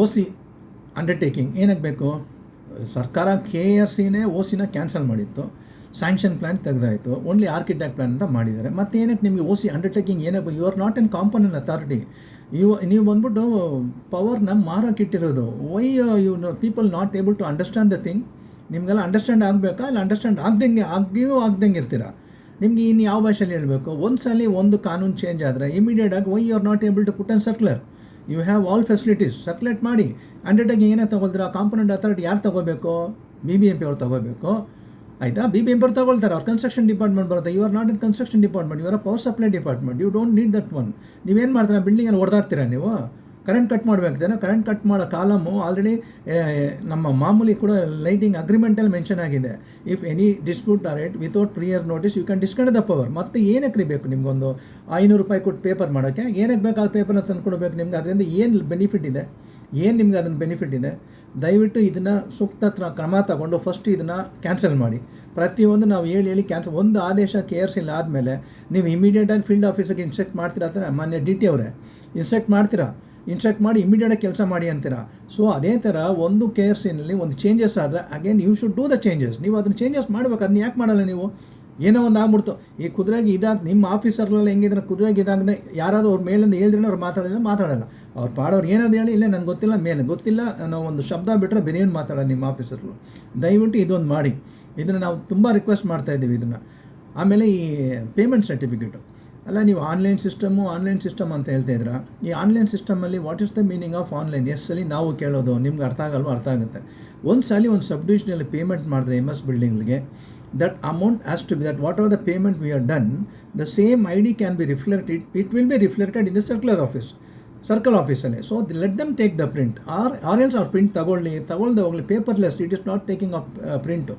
ಓ C undertaking ಏನಕ್ಕೆ ಸರ್ಕಾರ K R ಸಿನೇ ಓ ಸಿನ ಕ್ಯಾನ್ಸಲ್ ಮಾಡಿತ್ತು. ಸ್ಯಾಂಕ್ಷನ್ ಪ್ಲ್ಯಾನ್ ತೆಗೆದಾಯಿತು. ಓನ್ಲಿ ಆರ್ಕಿಟೆಕ್ಟ್ ಪ್ಲ್ಯಾನ್ ಅಂತ ಮಾಡಿದ್ದಾರೆ. ಮತ್ತೆ ಏನಕ್ಕೆ ನಿಮಗೆ ಓ ಸಿ ಅಂಡರ್ಟೇಕಿಂಗ್ ಏನಕ್ಕೆ you are not an component authority ನೀವು ನೀವು ಬಂದ್ಬಿಟ್ಟು ಪವರ್ನ ಮಾರೋಕ್ಕಿಟ್ಟಿರೋದು why you people not able to understand the thing ನಿಮಗೆಲ್ಲ ಅಂಡರ್ಸ್ಟ್ಯಾಂಡ್ ಆಗಬೇಕಾ? ಇಲ್ಲ ಅಂಡರ್ಸ್ಟ್ಯಾಂಡ್ ಆಗ್ದಂಗೆ ಆಗಿಯೂ ಆಗ್ದಂಗೆ ಇರ್ತೀರಾ? ನಿಮಗೆ ಇನ್ನು ಯಾವ ಭಾಷೆಯಲ್ಲಿ ಹೇಳಬೇಕು? ಒಂದು ಸಲ ಒಂದು ಕಾನೂನು ಚೇಂಜ್ ಆದರೆ ಇಮಿಡಿಯೇಟಾಗಿ why you are not able to put an circular you have all facilities circulate ಮಾಡಿ. ಅಂಡರ್ಟೇಕಿಂಗ್ ಏನೇ ತೊಗೊಳ್ತೀರಾ ಕಾಂಪೊನೆಂಟ್ ಅಥಾರಿಟಿ ಯಾರು ತೊಗೋಬೇಕು? ಬಿ ಬಿ ಎಂ ಪಿ ಅವ್ರು ತೊಗೋಬೇಕು. ಆಯಿತಾ? ಬಿ ಬಿ ಎಂ ಪಿ ತೊಗೊಳ್ತಾರೆ. ಅವ್ರು ಕನ್ಸ್ಟ್ರಕ್ಷನ್ ಡಿಪಾರ್ಟ್ಮೆಂಟ್ ಬರುತ್ತೆ. You are not in construction department you are power supply department you don't need that one ನೀವೇನು ಮಾಡ್ತೀರಾ? ಬಿಲ್ಡಿಂಗಲ್ಲಿ ಓಡಾಡ್ತೀರಾ ನೀವು? ಕರೆಂಟ್ ಕಟ್ ಮಾಡಬೇಕಾದ್ರೆ ಕರೆಂಟ್ ಕಟ್ ಮಾಡೋ ಕಾಲಮು ಆಲ್ರೆಡಿ ನಮ್ಮ ಮಾಮೂಲಿ ಕೂಡ ಲೈಟಿಂಗ್ ಅಗ್ರಿಮೆಂಟಲ್ಲಿ ಮೆನ್ಷನ್ ಆಗಿದೆ. If any dispute or it without prior notice you can disconnect the power ಮತ್ತೆ ಏನಕ್ಕೆ ರೀ ಬೇಕು ನಿಮ್ಗೊಂದು ಐನೂರು ರೂಪಾಯಿ ಕೊಟ್ಟು ಪೇಪರ್ ಮಾಡೋಕ್ಕೆ ಏನಕ್ಕೆ ಬೇಕು ಆ ಪೇಪರ್ನ ತಂದ್ಕೊಡ್ಬೇಕು ನಿಮ್ಗೆ? ಅದರಿಂದ ಏನು ಬೆನಿಫಿಟ್ ಇದೆ? ಏನು ನಿಮ್ಗೆ ಅದನ್ನು ಬೆನಿಫಿಟ್ ಇದೆ? ದಯವಿಟ್ಟು ಇದನ್ನು ಸೂಕ್ತ ಕ್ರಮ ತಗೊಂಡು ಫಸ್ಟ್ ಇದನ್ನು ಕ್ಯಾನ್ಸಲ್ ಮಾಡಿ. ಪ್ರತಿಯೊಂದು ನಾವು ಹೇಳಿ ಹೇಳಿ ಕ್ಯಾನ್ಸಲ್ ಒಂದು ಆದೇಶ ಕೆ ಆರ್ ಸಿಲ್ ಆದಮೇಲೆ, ನೀವು ಇಮಿಡಿಯೇಟಾಗಿ ಫೀಲ್ಡ್ ಆಫೀಸಿಗೆ ಇನ್ಸ್ಟ್ರಕ್ಟ್ ಮಾಡ್ತೀರಾ? ಅಂತ ಮಾನ್ಯ ಡಿ ಟಿ ಅವರೇ. ಇನ್ಸ್ಟ್ರಕ್ಟ್ ಮಾಡ್ತೀರಾ? ಇನ್ಸ್ಟ್ರಕ್ಟ್ ಮಾಡಿ ಇಮಿಡಿಯೇಟಾಗಿ ಕೆಲಸ ಮಾಡಿ ಅಂತೀರಾ? ಸೊ ಅದೇ ಥರ ಒಂದು ಕೆ ಆರ್ ಸಿನಲ್ಲಿ ಒಂದು ಚೇಂಜಸ್ ಆದರೆ again you should do the changes ನೀವು ಅದನ್ನು ಚೇಂಜಸ್ ಮಾಡ್ಬೇಕು, ಅದನ್ನ ಯಾಕೆ ಮಾಡಲ್ಲ ನೀವು? ಏನೋ ಒಂದು ಆಗ್ಬಿಡ್ತು. ಈ ಕುದುರೆಗೆ ಇದಾಗ, ನಿಮ್ಮ ಆಫೀಸರ್ಲೆಲ್ಲ ಹೆಂಗಿದ್ರೆ? ಕುದುರೆಗೆ ಇದಾಗದೆ ಯಾರಾದರೂ ಅವ್ರ ಮೇಲಿಂದ ಹೇಳಿದ್ರೆ ಅವ್ರು ಮಾತಾಡಿದ್ರೆ ಮಾತಾಡಲ್ಲ. ಅವ್ರು ಪಾಡೋರು ಏನಾದ್ರು ಹೇಳಿ, ಇಲ್ಲ ನನಗೆ ಗೊತ್ತಿಲ್ಲ, ಮೇಲೆ ಗೊತ್ತಿಲ್ಲ ಅನ್ನೋ ಒಂದು ಶಬ್ದ ಬಿಟ್ಟರೆ ಬೇರೆಯೇನು ಮಾತಾಡೋ ನಿಮ್ಮ ಆಫೀಸರ್ಗಳು. ದಯವಿಟ್ಟು ಇದೊಂದು ಮಾಡಿ. ಇದನ್ನು ನಾವು ತುಂಬ ರಿಕ್ವೆಸ್ಟ್ ಮಾಡ್ತಾಯಿದ್ದೀವಿ ಇದನ್ನು. ಆಮೇಲೆ ಈ ಪೇಮೆಂಟ್ ಸರ್ಟಿಫಿಕೇಟು ಅಲ್ಲ, ನೀವು ಆನ್ಲೈನ್ ಸಿಸ್ಟಮು ಆನ್ಲೈನ್ ಸಿಸ್ಟಮ್ ಅಂತ ಹೇಳ್ತಾ ಇದ್ರ ಈ online ಸಿಸ್ಟಮಲ್ಲಿ what is the meaning of online S ಸಲ ನಾವು ಕೇಳೋದು, ನಿಮ್ಗೆ ಅರ್ಥ ಆಗಲ್ವೋ? ಅರ್ಥ ಆಗುತ್ತೆ. ಒಂದು ಸಲ ಒಂದು ಸಬ್ ಡಿವಿಷನಲ್ಲಿ ಪೇಮೆಂಟ್ ಮಾಡಿದ್ರೆ M S ಬಿಲ್ಡಿಂಗ್ಗೆ that amount has to be that what are the payment we are done the same I D can be reflected it will be reflected in the circular office circle ಆಫೀಸಲ್ಲಿ so let them take the print or or else ಅವ್ರ print ತಗೊಳ್ಳಿ, ತಗೊಳ್ದೆ ಹೋಗಲಿ paperless it is not taking of print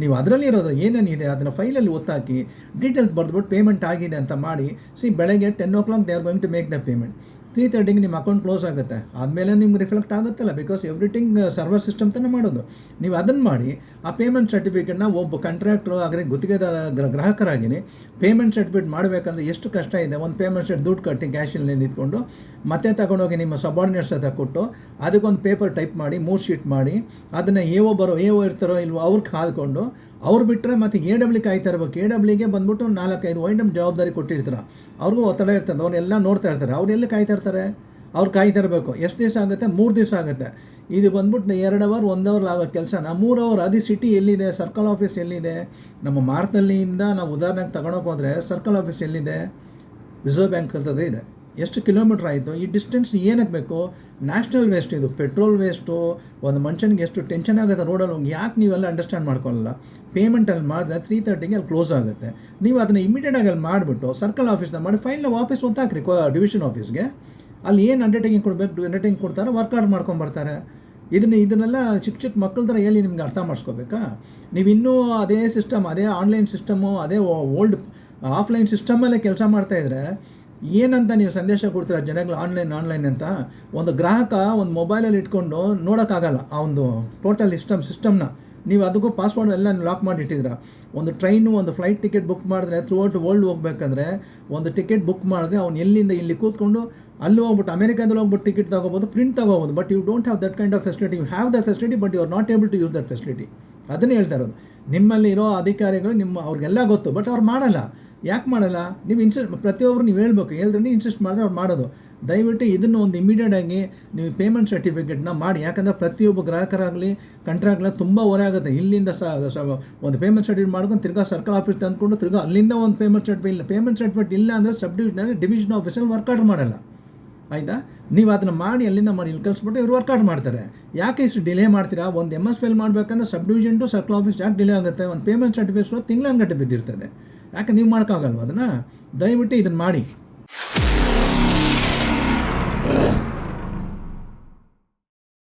ನೀವು ಅದರಲ್ಲಿ ಇರೋದು ಏನೇನಿದೆ, ಅದನ್ನು ಫೈಲಲ್ಲಿ ಒತ್ತಾಕಿ ಡೀಟೇಲ್ಸ್ ಬರೆದ್ಬಿಟ್ಟು ಪೇಮೆಂಟ್ ಆಗಿದೆ ಅಂತ ಮಾಡಿ ಸಿ ಬೆಳಗ್ಗೆ ten o'clock they are going to make the payment three ತರ್ಟಿಗೆ ನಿಮ್ಮ ಅಕೌಂಟ್ ಕ್ಲೋಸ್ ಆಗುತ್ತೆ. ಆದಮೇಲೆ ನಿಮ್ಗೆ ರಿಫ್ಲೆಕ್ಟ್ ಆಗುತ್ತಲ್ಲ ಬಿಕಾಸ್ ಎವ್ರಿಥಿಂಗ್ ಸರ್ವರ್ ಸಿಸ್ಟಮ್ ತಾನೇ ಮಾಡೋದು. ನೀವು ಅದನ್ನು ಮಾಡಿ, ಆ ಪೇಮೆಂಟ್ ಸರ್ಟಿಫಿಕೇಟ್ನ ಒಬ್ಬ ಕಾಂಟ್ರಾಕ್ಟ್ರು ಆಗಲಿ ಗುತ್ತಿಗೆದಾರ ಗ್ರ- ಗ್ರಾಹಕರಾಗಿನಿ ಪೇಮೆಂಟ್ ಸರ್ಟಿಫಿಕೇಟ್ ಮಾಡಬೇಕಂದ್ರೆ ಎಷ್ಟು ಕಷ್ಟ ಇದೆ? ಒಂದು ಪೇಮೆಂಟ್ ಸೆಟ್ ದುಡ್ಡು ಕಟ್ಟಿ ಕ್ಯಾಶಲ್ಲಿ ನಿಂತ್ಕೊಂಡು, ಮತ್ತೆ ತಗೊಂಡೋಗಿ ನಿಮ್ಮ ಸಬಾರ್ಡಿನೇಟ್ಸ್ ಹತ್ರ ಕೊಟ್ಟು, ಅದಕ್ಕೊಂದು ಪೇಪರ್ ಟೈಪ್ ಮಾಡಿ, ಮೂರು ಶೀಟ್ ಮಾಡಿ, ಅದನ್ನು ಓ ಬರೋ ಓ ಇರ್ತಾರೋ ಇಲ್ವೋ ಅವ್ರಿಗೆ ಕಾದ್ಕೊಂಡು ಅವ್ರು ಬಿಟ್ಟರೆ ಮತ್ತು ಎ ಡಬ್ಲ್ಯೂ ಕಾಯ್ತಾ ಇರ್ಬೇಕು ಎ ಡಬ್ಲ್ಯೂಗೆ ಬಂದ್ಬಿಟ್ಟು ನಾಲ್ಕೈದು ವೈಂಡಮ್ ಜವಾಬ್ದಾರಿ ಕೊಟ್ಟಿರ್ತಾರೆ. ಅವ್ರಿಗೂ ಒತ್ತಡ ಇರ್ತದೆ ಅವನ್ನೆಲ್ಲ ನೋಡ್ತಾ ಇರ್ತಾರೆ. ಅವ್ರು ಎಲ್ಲಿ ಕಾಯ್ತಾ ಅವ್ರು ಕಾಯ್ತಾ ಇರಬೇಕು ಎಷ್ಟು ದಿವಸ ಆಗುತ್ತೆ? ಮೂರು ದಿವಸ ಆಗುತ್ತೆ. ಇದು ಬಂದ್ಬಿಟ್ಟು ಎರಡು ಅವರ್, ಒಂದು ಅವರ್ ಆಗೋ ಕೆಲಸ. ನಾ ಮೂರು ಅವರ್ ಅದಿ ಸಿಟಿ ಎಲ್ಲಿದೆ? ಸರ್ಕಲ್ ಆಫೀಸ್ ಎಲ್ಲಿದೆ? ನಮ್ಮ ಮಾರ್ತಲ್ಲಿಯಿಂದ ನಾವು ಉದಾಹರಣೆಗೆ ತಗೊಳಕ್ಕೆ ಹೋದರೆ ಸರ್ಕಲ್ ಆಫೀಸ್ ಎಲ್ಲಿದೆ? ರಿಸರ್ವ್ ಬ್ಯಾಂಕ್ ಅಂತದೇ ಇದೆ. ಎಷ್ಟು ಕಿಲೋಮೀಟ್ರ್ ಆಯಿತು, ಈ ಡಿಸ್ಟೆನ್ಸ್ ಏನಕ್ಕೆ ಬೇಕು? ನ್ಯಾಷನಲ್ ವೇಸ್ಟ್ ಇದು ಪೆಟ್ರೋಲ್ ವೇಸ್ಟು ಒಂದು ಮನುಷ್ಯನಿಗೆ ಎಷ್ಟು ಟೆನ್ಷನ್ ಆಗುತ್ತೆ ರೋಡಲ್ಲಿ ಹೋಗಿ, ಯಾಕೆ ನೀವೆಲ್ಲ ಅಂಡರ್ಸ್ಟ್ಯಾಂಡ್ ಮಾಡ್ಕೊಳ್ಳಲ್ಲ ಪೇಮೆಂಟಲ್ಲಿ ಮಾಡಿದ್ರೆ ತ್ರೀ ತರ್ಟಿಗೆ ಅಲ್ಲಿ ಕ್ಲೋಸ್ ಆಗುತ್ತೆ. ನೀವು ಅದನ್ನು ಇಮಿಡಿಯೇಟಾಗಿ ಅಲ್ಲಿ ಮಾಡಿಬಿಟ್ಟು ಸರ್ಕಲ್ ಆಫೀಸ್ನ ಮಾಡಿ ಫೈನಲ್ ವಾಪಸ್ ಒತ್ತಾಕ್ರಿ ಡಿವಿಷನ್ ಆಫೀಸ್ಗೆ ಅಲ್ಲಿ ಏನು ಅಂಡರ್ಟೇಕಿಂಗ್ ಕೊಡಬೇಕು ಅಂಡರ್ಟೇಕಿಂಗ್ ಕೊಡ್ತಾರೆ ವರ್ಕೌಟ್ ಮಾಡ್ಕೊಂಬರ್ತಾರೆ ಇದನ್ನ ಇದನ್ನೆಲ್ಲ ಚಿಕ್ಕ ಚಿಕ್ಕ ಮಕ್ಕಳ ಥರ ಹೇಳಿ ನಿಮ್ಗೆ ಅರ್ಥ ಮಾಡಿಸ್ಕೋಬೇಕಾ? ನೀವು ಇನ್ನೂ ಅದೇ ಸಿಸ್ಟಮ್ ಅದೇ ಆನ್ಲೈನ್ ಸಿಸ್ಟಮು ಅದೇ ಓಲ್ಡ್ ಆಫ್ಲೈನ್ ಸಿಸ್ಟಮಲ್ಲೇ ಕೆಲಸ ಮಾಡ್ತಾಯಿದ್ರೆ ಏನಂತ ನೀವು ಸಂದೇಶ ಕೊಡ್ತೀರ ಜನಗಳು ಆನ್ಲೈನ್ ಆನ್ಲೈನ್ ಅಂತ? ಒಂದು ಗ್ರಾಹಕ ಒಂದು ಮೊಬೈಲಲ್ಲಿ ಇಟ್ಕೊಂಡು ನೋಡೋಕ್ಕಾಗಲ್ಲ ಆ ಒಂದು ಟೋಟಲ್ ಸಿಸ್ಟಮ್ ಸಿಸ್ಟಮ್ನ ನೀವು ಅದಕ್ಕೂ ಪಾಸ್ವರ್ಡ್ ಎಲ್ಲ ಲಾಕ್ ಮಾಡಿ ಇಟ್ಟಿದ್ದೀರ ಒಂದು ಟ್ರೈನು ಒಂದು ಫ್ಲೈಟ್ ಟಿಕೆಟ್ ಬುಕ್ ಮಾಡಿದ್ರೆ ಥ್ರೂ ಔಟ್ ವರ್ಲ್ಡ್ ಹೋಗ್ಬೇಕಂದ್ರೆ ಒಂದು ಟಿಕೆಟ್ ಬುಕ್ ಮಾಡಿದ್ರೆ ಅವ್ನು ಎಲ್ಲಿಂದ ಇಲ್ಲಿ ಕೂತ್ಕೊಂಡು ಅಲ್ಲಿ ಹೋಗ್ಬಿಟ್ಟು ಅಮೆರಿಕಾದಲ್ಲಿ ಹೋಗ್ಬಿಟ್ಟು ಟಿಕೆಟ್ ತಗೋಬೋದು ಪ್ರಿಂಟ್ ತಗೋಬೋದು. But you don't have that kind of facility you have the facility but you are not able to use that facility ಅದನ್ನೇ ಹೇಳ್ತಾ ಇರೋದು. ನಿಮ್ಮಲ್ಲಿರೋ ಅಧಿಕಾರಿಗಳು ನಿಮ್ಮ ಅವ್ರಿಗೆಲ್ಲ ಗೊತ್ತು ಬಟ್ ಅವ್ರು ಮಾಡಲ್ಲ. ಯಾಕೆ ಮಾಡಲ್ಲ? ನೀವು ಇನ್ಸಿಸ್ಟ್ ಪ್ರತಿಯೊಬ್ಬರು ನೀವು ಹೇಳ್ಬೇಕು. ಹೇಳಿದ್ರೆ ಇನ್ಸಿಸ್ಟ್ ಮಾಡಿದ್ರೆ ಅವ್ರು ಮಾಡೋದು. ದಯವಿಟ್ಟು ಇದನ್ನು ಒಂದು ಇಮಿಡಿಯೇಟ್ ಆಗಿ ನೀವು ಪೇಮೆಂಟ್ ಸರ್ಟಿಫಿಕೇಟ್ನ ಮಾಡಿ. ಯಾಕಂದರೆ ಪ್ರತಿಯೊಬ್ಬ ಗ್ರಾಹಕರಾಗಲಿ ಕಂಟ್ರಾಗ್ಲ ತುಂಬ ಹೊರೆ ಆಗುತ್ತೆ. ಇಲ್ಲಿಂದ ಸ- ಒಂದು ಪೇಮೆಂಟ್ ಸರ್ಟಿಫಿಕೇಟ್ ಮಾಡ್ಕೊಂಡು ತಿರ್ಗಾ ಸರ್ಕಲ್ ಆಫೀಸ್ ತಂದ್ಕೊಂಡು ತಿರ್ಗಾ ಅಲ್ಲಿಂದ ಒಂದು ಪೇಮೆಂಟ್ ಸರ್ಟಿಫಿಕೇಟ್ ಇಲ್ಲ. ಪೇಮೆಂಟ್ ಸರ್ಟಿಫಿಕೇಟ್ ಇಲ್ಲ ಅಂದರೆ ಸಬ್ ಡಿವಿಷನಲ್ಲಿ ಡಿವಿಷನ್ ಆಫೀಸಲ್ಲಿ ವರ್ಕೌಟ್ ಮಾಡಲ್ಲ. ಆಯಿತಾ? ನೀವು ಅದನ್ನು ಮಾಡಿ ಅಲ್ಲಿಂದ ಮಾಡಿ, ಇಲ್ಲಿ ಕಳಿಸ್ಬಿಟ್ಟು ಇವ್ರು ವರ್ಕೌಟ್ ಮಾಡ್ತಾರೆ. ಯಾಕೆ ಇಷ್ಟು ಡಿಲೇ ಮಾಡ್ತೀರಾ? ಒಂದು ಎಂ ಎಸ್ ಫೈಲ್ ಮಾಡಬೇಕಂದ್ರೆ sub division to circle office ಯಾಕೆ ಡಿಲೇ ಆಗುತ್ತೆ? ಒಂದು ಪೇಮೆಂಟ್ ಸರ್ಟಿಫಿಕೇಟ್ ತಿಂಗಳಂಗಟ್ಟೆ ಬಿದ್ದಿರ್ತದೆ. ಯಾಕೆ ನೀವು ಮಾಡೋಕ್ಕಾಗಲ್ವ ಅದನ್ನು? ದಯವಿಟ್ಟು ಇದನ್ನು ಮಾಡಿ.